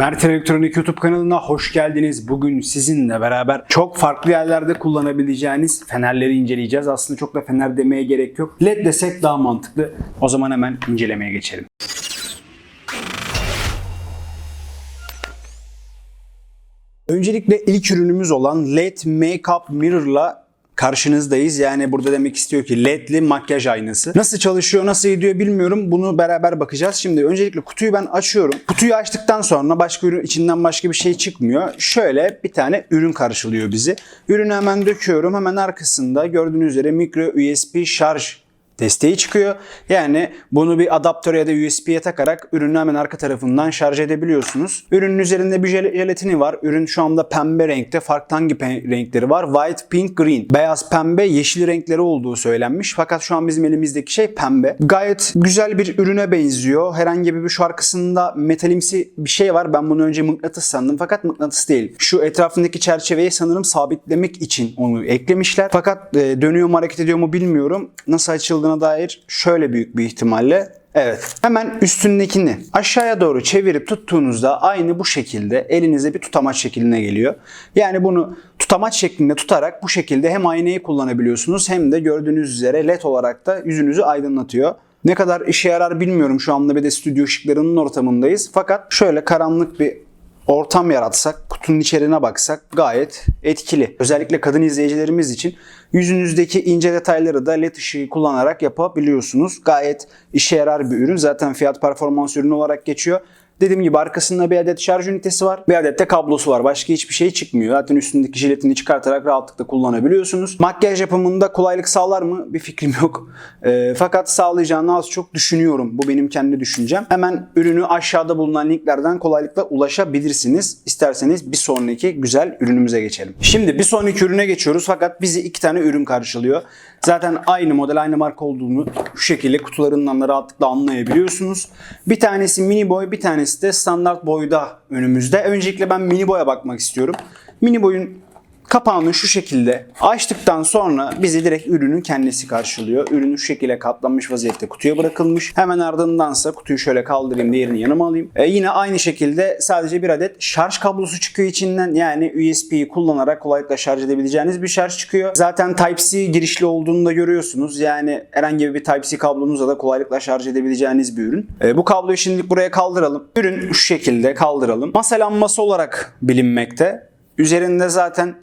Mert Elektronik YouTube kanalına hoş geldiniz. Bugün sizinle beraber çok farklı yerlerde kullanabileceğiniz fenerleri inceleyeceğiz. Aslında çok da fener demeye gerek yok. LED desek daha mantıklı. O zaman hemen incelemeye geçelim. Öncelikle ilk ürünümüz olan LED Makeup Mirror'la karşınızdayız. Yani burada demek istiyor ki LED'li makyaj aynası. Nasıl çalışıyor, nasıl ediyor bilmiyorum. Bunu beraber bakacağız. Şimdi öncelikle kutuyu ben açıyorum. Kutuyu açtıktan sonra başka ürün içinden başka bir şey çıkmıyor. Şöyle bir tane ürün karşılıyor bizi. Ürünü hemen döküyorum. Hemen arkasında gördüğünüz üzere micro USB şarj desteği çıkıyor. Yani bunu bir adaptör ya da USB'ye takarak ürünü hemen arka tarafından şarj edebiliyorsunuz. Ürünün üzerinde bir jel- jelatini var. Ürün şu anda pembe renkte. Farklı hangi renkleri var? White, pink, green. Beyaz, pembe, yeşil renkleri olduğu söylenmiş. Fakat şu an bizim elimizdeki şey pembe. Gayet güzel bir ürüne benziyor. Herhangi bir şu arkasında metalimsi bir şey var. Ben bunu önce mıknatıs sandım fakat mıknatıs değil. Şu etrafındaki çerçeveyi sanırım sabitlemek için onu eklemişler. Fakat e, dönüyor mu hareket ediyor mu bilmiyorum. Nasıl açıldığına dair şöyle büyük bir ihtimalle Evet. Hemen üstündekini aşağıya doğru çevirip tuttuğunuzda aynı bu şekilde elinize bir tutamaç şekline geliyor. Yani bunu tutamaç şeklinde tutarak bu şekilde hem aynayı kullanabiliyorsunuz hem de gördüğünüz üzere led olarak da yüzünüzü aydınlatıyor. Ne kadar işe yarar bilmiyorum şu anda bir de stüdyo ışıklarının ortamındayız. Fakat şöyle karanlık bir ortam yaratsak, kutunun içeriğine baksak gayet etkili. Özellikle kadın izleyicilerimiz için yüzünüzdeki ince detayları da led ışığı kullanarak yapabiliyorsunuz. Gayet işe yarar bir ürün. Zaten fiyat performans ürünü olarak geçiyor. Dediğim gibi arkasında bir adet şarj ünitesi var. Bir adet de kablosu var. Başka hiçbir şey çıkmıyor. Zaten üstündeki jiletini çıkartarak rahatlıkla kullanabiliyorsunuz. Makyaj yapımında kolaylık sağlar mı? Bir fikrim yok. Ee, fakat sağlayacağını az çok düşünüyorum. Bu benim kendi düşüncem. Hemen ürünü aşağıda bulunan linklerden kolaylıkla ulaşabilirsiniz. İsterseniz bir sonraki güzel ürünümüze geçelim. Şimdi bir sonraki ürüne geçiyoruz fakat bizi iki tane ürün karşılıyor. Zaten aynı model, aynı marka olduğunu şu şekilde kutularından da rahatlıkla anlayabiliyorsunuz. Bir tanesi mini boy, bir tanesi de standart boyda önümüzde. Öncelikle ben mini boya bakmak istiyorum. Mini boyun Kapağını şu şekilde açtıktan sonra bizi direkt ürünün kendisi karşılıyor. Ürün şu şekilde katlanmış vaziyette kutuya bırakılmış. Hemen ardındansa kutuyu şöyle kaldırayım diğerini yanıma alayım. E yine aynı şekilde sadece bir adet şarj kablosu çıkıyor içinden. Yani USB'yi kullanarak kolaylıkla şarj edebileceğiniz bir şarj çıkıyor. Zaten Type-C girişli olduğunu da görüyorsunuz. Yani herhangi bir Type-C kablonuzla da kolaylıkla şarj edebileceğiniz bir ürün. E, bu kabloyu şimdilik buraya kaldıralım. Ürün şu şekilde kaldıralım. Masa lambası olarak bilinmekte. Üzerinde zaten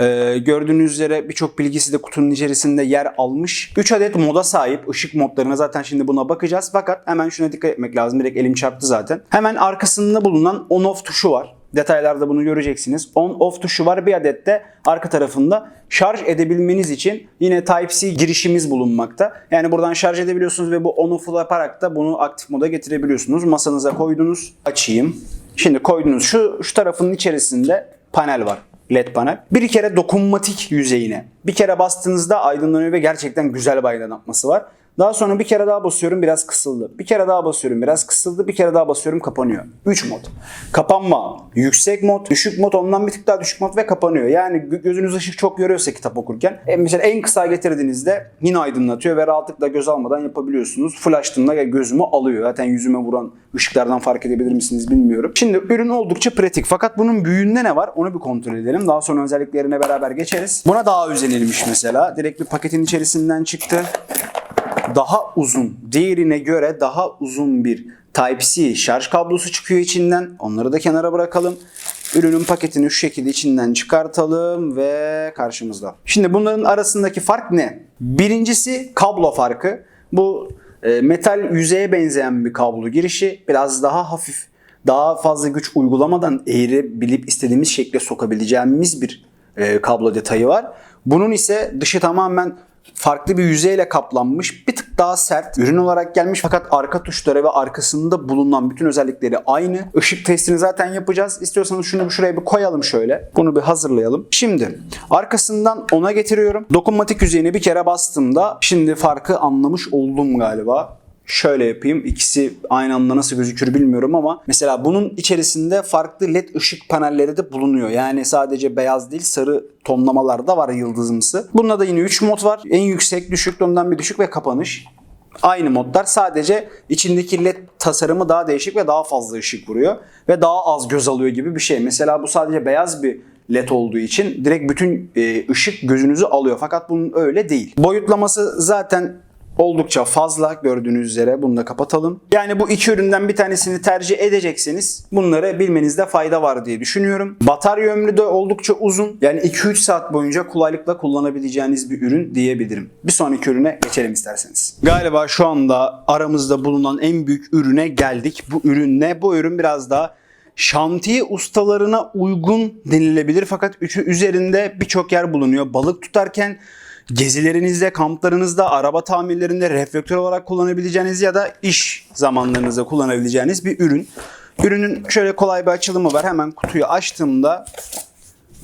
ee, gördüğünüz üzere birçok bilgisi de kutunun içerisinde yer almış. 3 adet moda sahip ışık modlarına zaten şimdi buna bakacağız. Fakat hemen şuna dikkat etmek lazım. Direkt elim çarptı zaten. Hemen arkasında bulunan on off tuşu var. Detaylarda bunu göreceksiniz. On off tuşu var. Bir adet de arka tarafında şarj edebilmeniz için yine Type-C girişimiz bulunmakta. Yani buradan şarj edebiliyorsunuz ve bu on off'u yaparak da bunu aktif moda getirebiliyorsunuz. Masanıza koydunuz. Açayım. Şimdi koydunuz. Şu, şu tarafının içerisinde panel var. LED panel. Bir kere dokunmatik yüzeyine. Bir kere bastığınızda aydınlanıyor ve gerçekten güzel bir aydınlatması var. Daha sonra bir kere daha basıyorum biraz kısıldı. Bir kere daha basıyorum biraz kısıldı. Bir kere daha basıyorum kapanıyor. 3 mod. Kapanma, yüksek mod, düşük mod ondan bir tık daha düşük mod ve kapanıyor. Yani gö- gözünüz ışık çok görüyorsa kitap okurken. E mesela en kısa getirdiğinizde yine aydınlatıyor ve rahatlıkla göz almadan yapabiliyorsunuz. Full gözümü alıyor. Zaten yüzüme vuran ışıklardan fark edebilir misiniz bilmiyorum. Şimdi ürün oldukça pratik. Fakat bunun büyüğünde ne var onu bir kontrol edelim. Daha sonra özelliklerine beraber geçeriz. Buna daha özenilmiş mesela. Direkt bir paketin içerisinden çıktı daha uzun, diğerine göre daha uzun bir Type-C şarj kablosu çıkıyor içinden. Onları da kenara bırakalım. Ürünün paketini şu şekilde içinden çıkartalım ve karşımızda. Şimdi bunların arasındaki fark ne? Birincisi kablo farkı. Bu e, metal yüzeye benzeyen bir kablo girişi. Biraz daha hafif, daha fazla güç uygulamadan eğrebilip istediğimiz şekle sokabileceğimiz bir e, kablo detayı var. Bunun ise dışı tamamen farklı bir yüzeyle kaplanmış. Bir tık daha sert ürün olarak gelmiş fakat arka tuşları ve arkasında bulunan bütün özellikleri aynı. Işık testini zaten yapacağız. İstiyorsanız şunu şuraya bir koyalım şöyle. Bunu bir hazırlayalım. Şimdi arkasından ona getiriyorum. Dokunmatik yüzeyine bir kere bastığımda şimdi farkı anlamış oldum galiba. Şöyle yapayım. İkisi aynı anda nasıl gözükür bilmiyorum ama mesela bunun içerisinde farklı led ışık panelleri de bulunuyor. Yani sadece beyaz değil sarı tonlamalar da var yıldızımsı. Bunda da yine 3 mod var. En yüksek, düşük, ondan bir düşük ve kapanış. Aynı modlar sadece içindeki led tasarımı daha değişik ve daha fazla ışık vuruyor. Ve daha az göz alıyor gibi bir şey. Mesela bu sadece beyaz bir led olduğu için direkt bütün e, ışık gözünüzü alıyor. Fakat bunun öyle değil. Boyutlaması zaten oldukça fazla gördüğünüz üzere bunu da kapatalım. Yani bu iki üründen bir tanesini tercih edecekseniz bunları bilmenizde fayda var diye düşünüyorum. Batarya ömrü de oldukça uzun. Yani 2-3 saat boyunca kolaylıkla kullanabileceğiniz bir ürün diyebilirim. Bir sonraki ürüne geçelim isterseniz. Galiba şu anda aramızda bulunan en büyük ürüne geldik. Bu ürün ne? Bu ürün biraz daha şantiye ustalarına uygun denilebilir fakat üçü üzerinde birçok yer bulunuyor. Balık tutarken gezilerinizde, kamplarınızda, araba tamirlerinde reflektör olarak kullanabileceğiniz ya da iş zamanlarınızda kullanabileceğiniz bir ürün. Ürünün şöyle kolay bir açılımı var. Hemen kutuyu açtığımda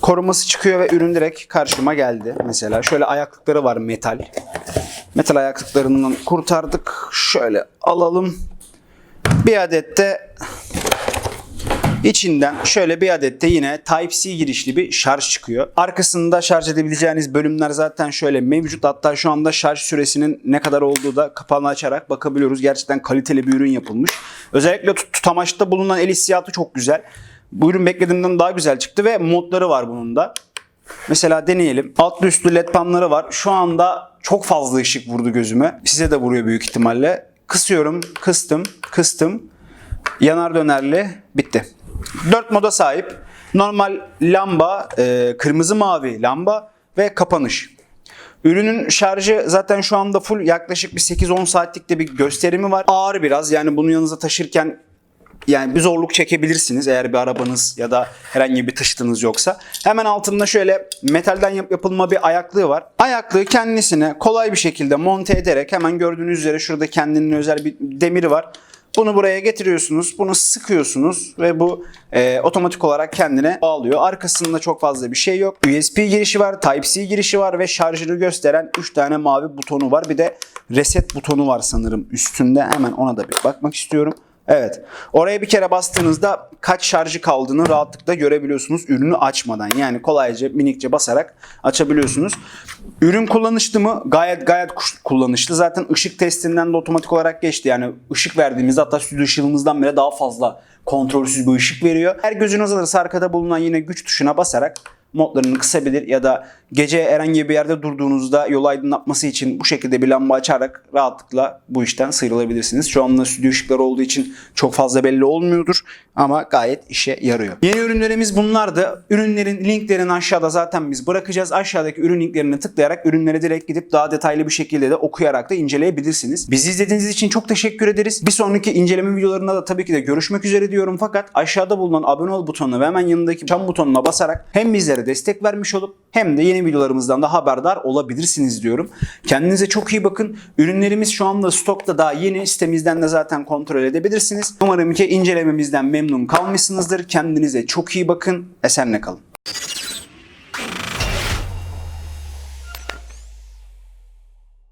koruması çıkıyor ve ürün direkt karşıma geldi. Mesela şöyle ayaklıkları var metal. Metal ayaklıklarından kurtardık. Şöyle alalım. Bir adet de İçinden şöyle bir adet de yine Type-C girişli bir şarj çıkıyor. Arkasında şarj edebileceğiniz bölümler zaten şöyle mevcut. Hatta şu anda şarj süresinin ne kadar olduğu da kapağını açarak bakabiliyoruz. Gerçekten kaliteli bir ürün yapılmış. Özellikle tut- tutamaçta bulunan el hissiyatı çok güzel. Bu ürün beklediğimden daha güzel çıktı ve modları var bunun da. Mesela deneyelim. Altlı üstlü led panları var. Şu anda çok fazla ışık vurdu gözüme. Size de vuruyor büyük ihtimalle. Kısıyorum, kıstım, kıstım. Yanar dönerli bitti. 4 moda sahip. Normal lamba, e, kırmızı mavi lamba ve kapanış. Ürünün şarjı zaten şu anda full yaklaşık bir 8-10 saatlik de bir gösterimi var. Ağır biraz yani bunu yanınıza taşırken yani bir zorluk çekebilirsiniz eğer bir arabanız ya da herhangi bir taşıtınız yoksa. Hemen altında şöyle metalden yap- yapılma bir ayaklığı var. Ayaklığı kendisine kolay bir şekilde monte ederek hemen gördüğünüz üzere şurada kendinin özel bir demiri var. Bunu buraya getiriyorsunuz, bunu sıkıyorsunuz ve bu e, otomatik olarak kendine bağlıyor. Arkasında çok fazla bir şey yok. USB girişi var, Type-C girişi var ve şarjını gösteren 3 tane mavi butonu var. Bir de reset butonu var sanırım üstünde. Hemen ona da bir bakmak istiyorum. Evet. Oraya bir kere bastığınızda kaç şarjı kaldığını rahatlıkla görebiliyorsunuz ürünü açmadan. Yani kolayca minikçe basarak açabiliyorsunuz. Ürün kullanışlı mı? Gayet gayet kullanışlı. Zaten ışık testinden de otomatik olarak geçti. Yani ışık verdiğimizde hatta stüdyo ışığımızdan bile daha fazla kontrolsüz bir ışık veriyor. Her gözünüz alırsa arkada bulunan yine güç tuşuna basarak modlarını kısabilir ya da gece herhangi bir yerde durduğunuzda yol aydınlatması için bu şekilde bir lamba açarak rahatlıkla bu işten sıyrılabilirsiniz. Şu anda stüdyo ışıkları olduğu için çok fazla belli olmuyordur ama gayet işe yarıyor. Yeni ürünlerimiz bunlardı. Ürünlerin linklerini aşağıda zaten biz bırakacağız. Aşağıdaki ürün linklerini tıklayarak ürünlere direkt gidip daha detaylı bir şekilde de okuyarak da inceleyebilirsiniz. Bizi izlediğiniz için çok teşekkür ederiz. Bir sonraki inceleme videolarında da tabii ki de görüşmek üzere diyorum fakat aşağıda bulunan abone ol butonuna ve hemen yanındaki çan butonuna basarak hem bizlere destek vermiş olup hem de yeni videolarımızdan da haberdar olabilirsiniz diyorum. Kendinize çok iyi bakın. Ürünlerimiz şu anda stokta daha yeni. Sitemizden de zaten kontrol edebilirsiniz. Umarım ki incelememizden memnun kalmışsınızdır. Kendinize çok iyi bakın. Esenle kalın.